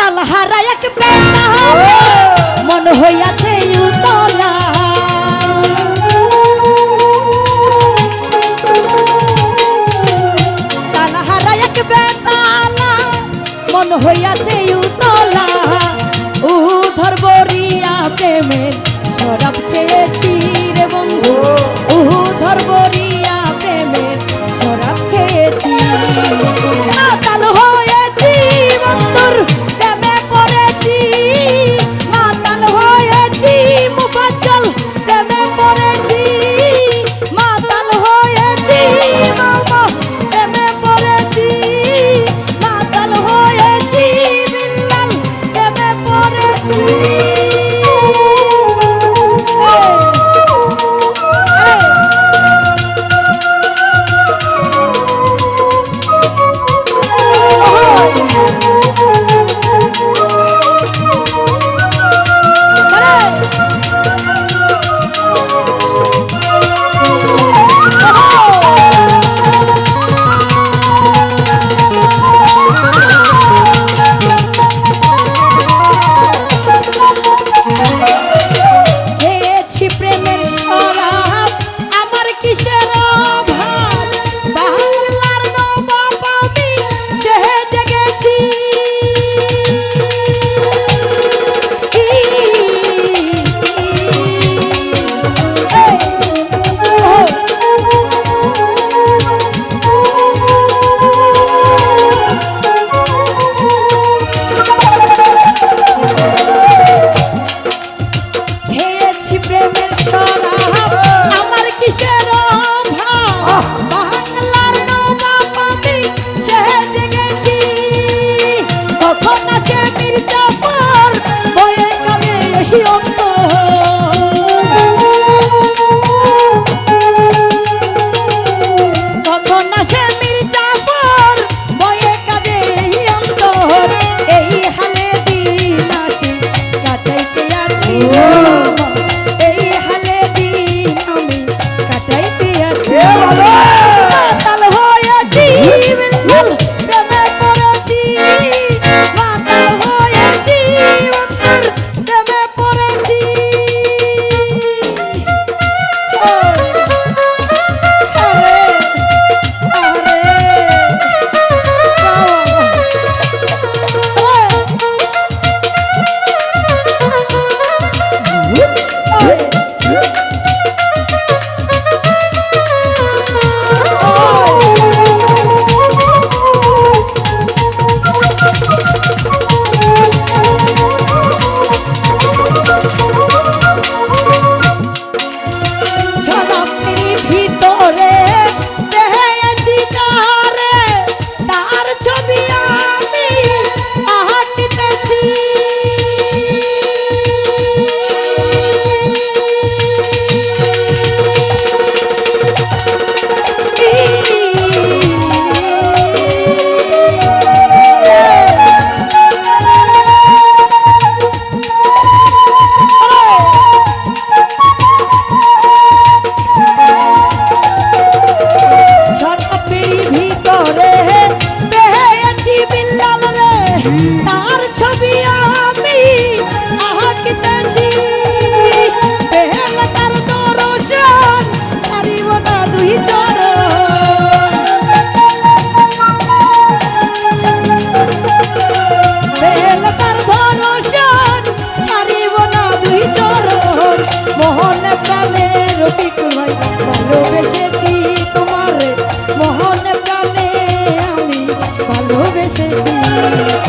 তাল হারা এক বেতা মন হইয়াছে উতলা। তাল হারা এক বেতালা মন হইয়াছে Thank you. Oh. Thank you.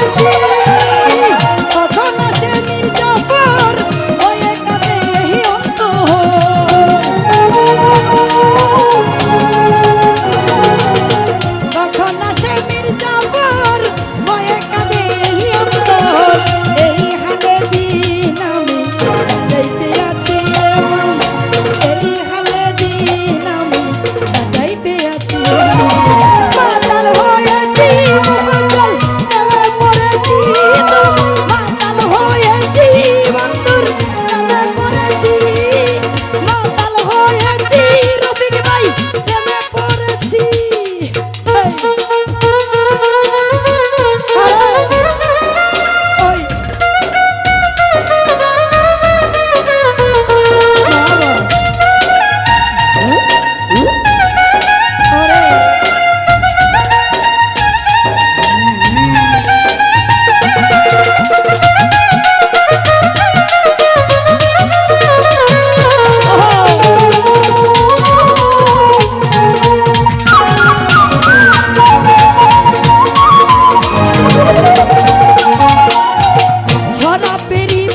গেছে।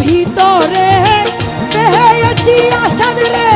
ভিতরে। পেয়েছি আসাদ রে।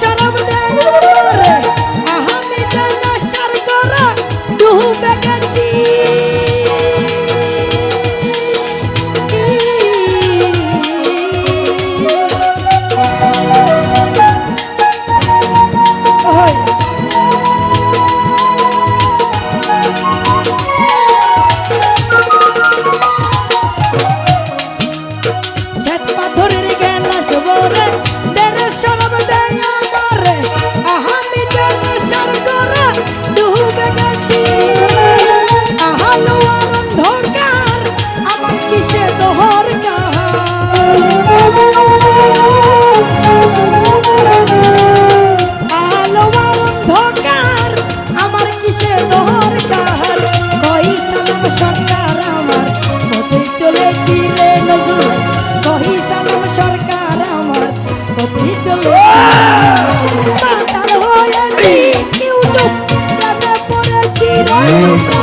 शरम दे চলে নজরুল কহি সালম সরকার আমার কবি চলে মাতাল হয়েছি ইউটিউব পড়েছি রয়